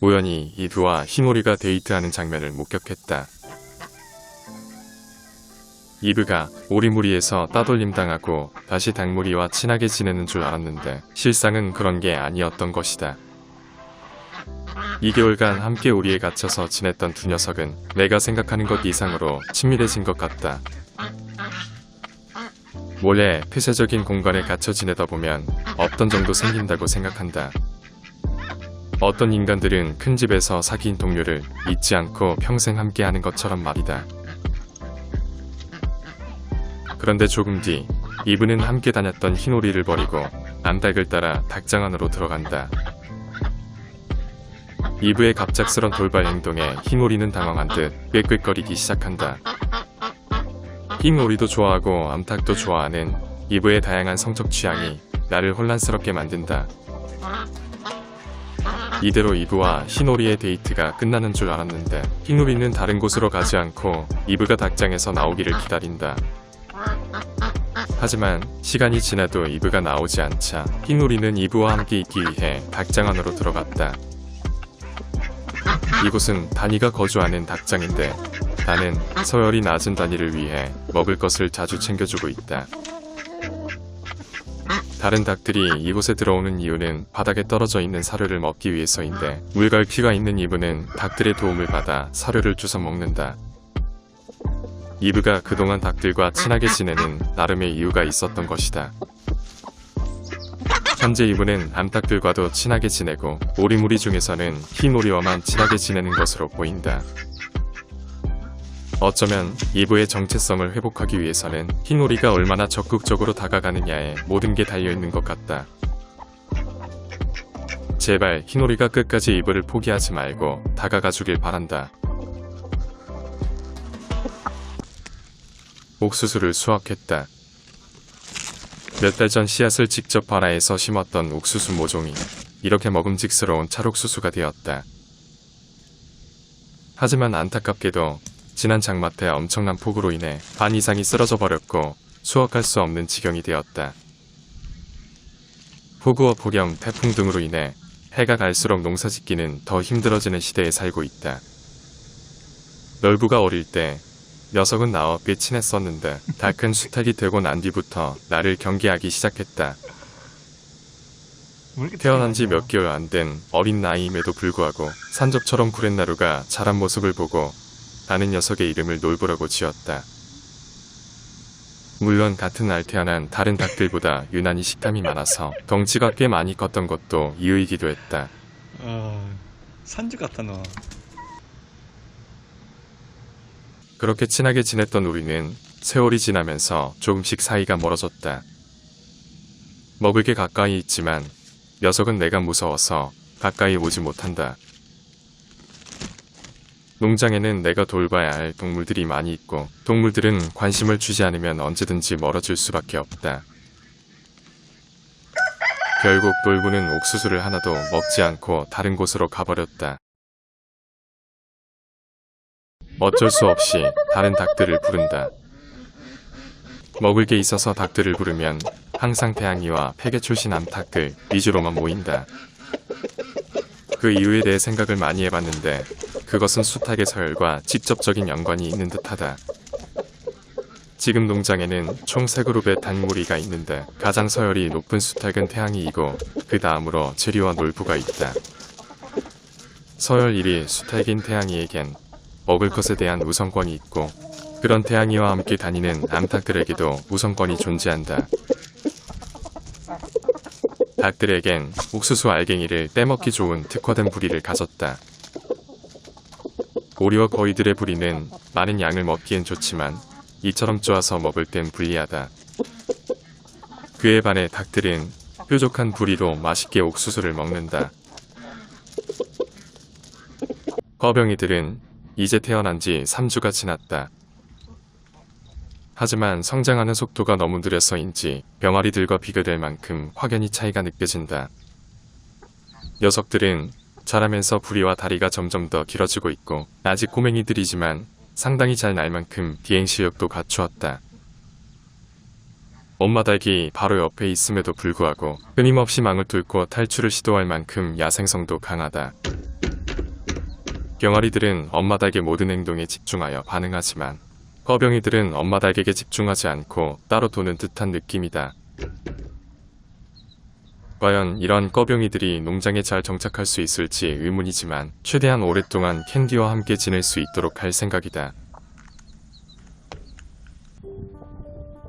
우연히 이브와 흰오리가 데이트하는 장면을 목격했다. 이브가 오리무리에서 따돌림 당하고 다시 닭무리와 친하게 지내는 줄 알았는데 실상은 그런 게 아니었던 것이다. 2개월간 함께 우리에 갇혀서 지냈던 두 녀석은 내가 생각하는 것 이상으로 친밀해진 것 같다. 원래 폐쇄적인 공간에 갇혀 지내다 보면 없던 정도 생긴다고 생각한다. 어떤 인간들은 큰 집에서 사귄 동료를 잊지 않고 평생 함께하는 것처럼 말이다. 그런데 조금 뒤 이브는 함께 다녔던 흰오리를 버리고 암탉을 따라 닭장 안으로 들어간다. 이브의 갑작스런 돌발 행동에 흰오리는 당황한 듯 꾀꾀거리기 시작한다. 흰오리도 좋아하고 암탉도 좋아하는 이브의 다양한 성적 취향이 나를 혼란스럽게 만든다. 이대로 이브와 흰오리의 데이트가 끝나는 줄 알았는데 흰오리는 다른 곳으로 가지 않고 이브가 닭장에서 나오기를 기다린다. 하지만 시간이 지나도 이브가 나오지 않자 흰오리는 이브와 함께 있기 위해 닭장 안으로 들어갔다. 이곳은 다니가 거주하는 닭장인데 나는 서열이 낮은 다니를 위해 먹을 것을 자주 챙겨주고 있다. 다른 닭들이 이곳에 들어오는 이유는 바닥에 떨어져 있는 사료를 먹기 위해서인데 물갈퀴가 있는 이브는 닭들의 도움을 받아 사료를 주워 먹는다. 이브가 그동안 닭들과 친하게 지내는 나름의 이유가 있었던 것이다. 현재 이브는 암탉들과도 친하게 지내고 오리무리 중에서는 흰오리와만 친하게 지내는 것으로 보인다. 어쩌면 이브의 정체성을 회복하기 위해서는 흰오리가 얼마나 적극적으로 다가가느냐에 모든 게 달려있는 것 같다. 제발 흰오리가 끝까지 이브를 포기하지 말고 다가가 주길 바란다. 옥수수를 수확했다. 몇 달 전 씨앗을 직접 발아해서 심었던 옥수수 모종이 이렇게 먹음직스러운 찰옥수수가 되었다. 하지만 안타깝게도 지난 장마 때 엄청난 폭우로 인해 반 이상이 쓰러져 버렸고 수확할 수 없는 지경이 되었다. 폭우와 폭염, 태풍 등으로 인해 해가 갈수록 농사 짓기는 더 힘들어지는 시대에 살고 있다. 널부가 어릴 때 녀석은 나와 꽤 친했었는데 다 큰 수탉이 되고 난 뒤부터 나를 경계하기 시작했다. 태어난 지 몇 개월 안 된 어린 나이임에도 불구하고 산적처럼 구렛나루가 자란 모습을 보고 나는 녀석의 이름을 놀부라고 지었다. 물론 같은 날 태어난 다른 닭들보다 유난히 식탐이 많아서 덩치가 꽤 많이 컸던 것도 이유이기도 했다. 아 산주 같다 너. 그렇게 친하게 지냈던 우리는 세월이 지나면서 조금씩 사이가 멀어졌다. 먹을 게 가까이 있지만 녀석은 내가 무서워서 가까이 오지 못한다. 농장에는 내가 돌봐야 할 동물들이 많이 있고 동물들은 관심을 주지 않으면 언제든지 멀어질 수밖에 없다. 결국 돌부는 옥수수를 하나도 먹지 않고 다른 곳으로 가버렸다. 어쩔 수 없이 다른 닭들을 부른다. 먹을 게 있어서 닭들을 부르면 항상 태양이와 폐계 출신 암탉들 위주로만 모인다. 그 이유에 대해 생각을 많이 해봤는데 그것은 수탉의 서열과 직접적인 연관이 있는 듯하다. 지금 농장에는 총 3그룹의 닭무리가 있는데 가장 서열이 높은 수탉은 태양이이고 그 다음으로 제리와 놀부가 있다. 서열 1위 수탉인 태양이에겐 먹을 것에 대한 우선권이 있고 그런 태양이와 함께 다니는 암탉들에게도 우선권이 존재한다. 닭들에겐 옥수수 알갱이를 떼먹기 좋은 특화된 부리를 가졌다. 오리와 거위들의 부리는 많은 양을 먹기엔 좋지만 이처럼 쪼아서 먹을 땐 불리하다. 그에 반해 닭들은 뾰족한 부리로 맛있게 옥수수를 먹는다. 거병이들은 이제 태어난 지 3주가 지났다. 하지만 성장하는 속도가 너무 느려서인지 병아리들과 비교될 만큼 확연히 차이가 느껴진다. 녀석들은 자라면서 부리와 다리가 점점 더 길어지고 있고 아직 꼬맹이들이지만 상당히 잘 날 만큼 비행 실력도 갖추었다. 엄마 닭이 바로 옆에 있음에도 불구하고 끊임없이 망을 뚫고 탈출을 시도할 만큼 야생성도 강하다. 병아리들은 엄마 닭의 모든 행동에 집중하여 반응하지만 꺼병이들은 엄마 닭에게 집중하지 않고 따로 도는 듯한 느낌이다. 과연 이런 꺼병이들이 농장에 잘 정착할 수 있을지 의문이지만 최대한 오랫동안 캔디와 함께 지낼 수 있도록 할 생각이다.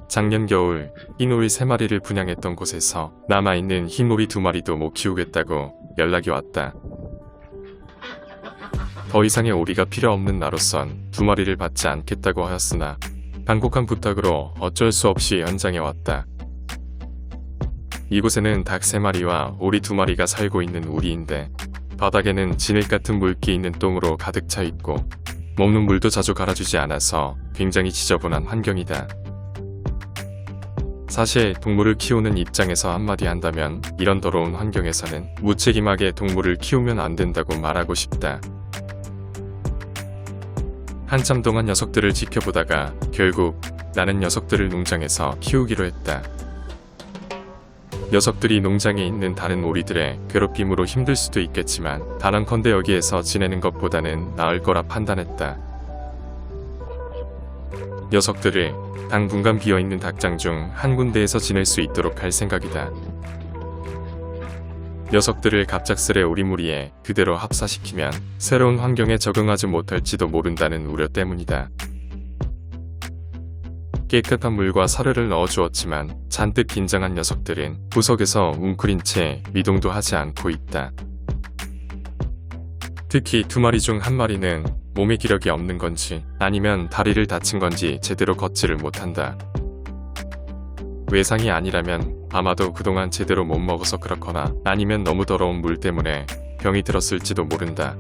작년 겨울 흰오리 3마리를 분양했던 곳에서 남아있는 흰오리 2마리도 못 키우겠다고 연락이 왔다. 더 이상의 오리가 필요 없는 나로선 두 마리를 받지 않겠다고 하였으나 간곡한 부탁으로 어쩔 수 없이 현장에 왔다. 이곳에는 닭 3마리와 오리 2마리가 살고 있는 우리인데 바닥에는 진흙 같은 물기 있는 똥으로 가득 차 있고 먹는 물도 자주 갈아주지 않아서 굉장히 지저분한 환경이다. 사실 동물을 키우는 입장에서 한마디 한다면 이런 더러운 환경에서는 무책임하게 동물을 키우면 안 된다고 말하고 싶다. 한참 동안 녀석들을 지켜보다가 결국 나는 녀석들을 농장에서 키우기로 했다. 녀석들이 농장에 있는 다른 오리들의 괴롭힘으로 힘들 수도 있겠지만 단언컨대 여기에서 지내는 것보다는 나을 거라 판단했다. 녀석들을 당분간 비어있는 닭장 중 한 군데에서 지낼 수 있도록 할 생각이다. 녀석들을 갑작스레 오리무리에 그대로 합사시키면 새로운 환경에 적응하지 못할지도 모른다는 우려 때문이다. 깨끗한 물과 사료를 넣어주었지만 잔뜩 긴장한 녀석들은 구석에서 웅크린 채 미동도 하지 않고 있다. 특히 두 마리 중 한 마리는 몸에 기력이 없는 건지 아니면 다리를 다친 건지 제대로 걷지를 못한다. 외상이 아니라면 아마도 그동안 제대로 못 먹어서 그렇거나 아니면 너무 더러운 물 때문에 병이 들었을지도 모른다.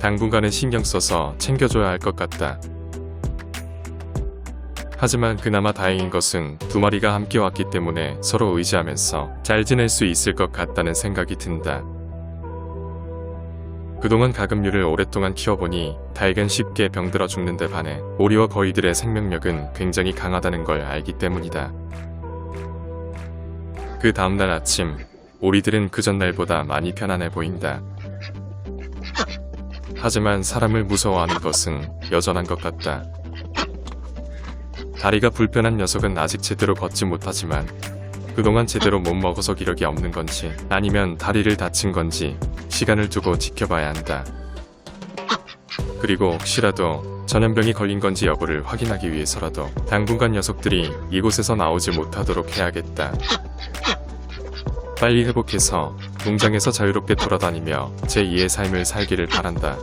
당분간은 신경 써서 챙겨줘야 할 것 같다. 하지만 그나마 다행인 것은 두 마리가 함께 왔기 때문에 서로 의지하면서 잘 지낼 수 있을 것 같다는 생각이 든다. 그동안 가금류를 오랫동안 키워보니 닭은 쉽게 병들어 죽는데 반해 오리와 거위들의 생명력은 굉장히 강하다는 걸 알기 때문이다. 그 다음날 아침, 오리들은 그 전날보다 많이 편안해 보인다. 하지만 사람을 무서워하는 것은 여전한 것 같다. 다리가 불편한 녀석은 아직 제대로 걷지 못하지만 그동안 제대로 못 먹어서 기력이 없는 건지 아니면 다리를 다친 건지 시간을 두고 지켜봐야 한다. 그리고 혹시라도 전염병이 걸린 건지 여부를 확인하기 위해서라도 당분간 녀석들이 이곳에서 나오지 못하도록 해야겠다. 빨리 회복해서 농장에서 자유롭게 돌아다니며 제2의 삶을 살기를 바란다.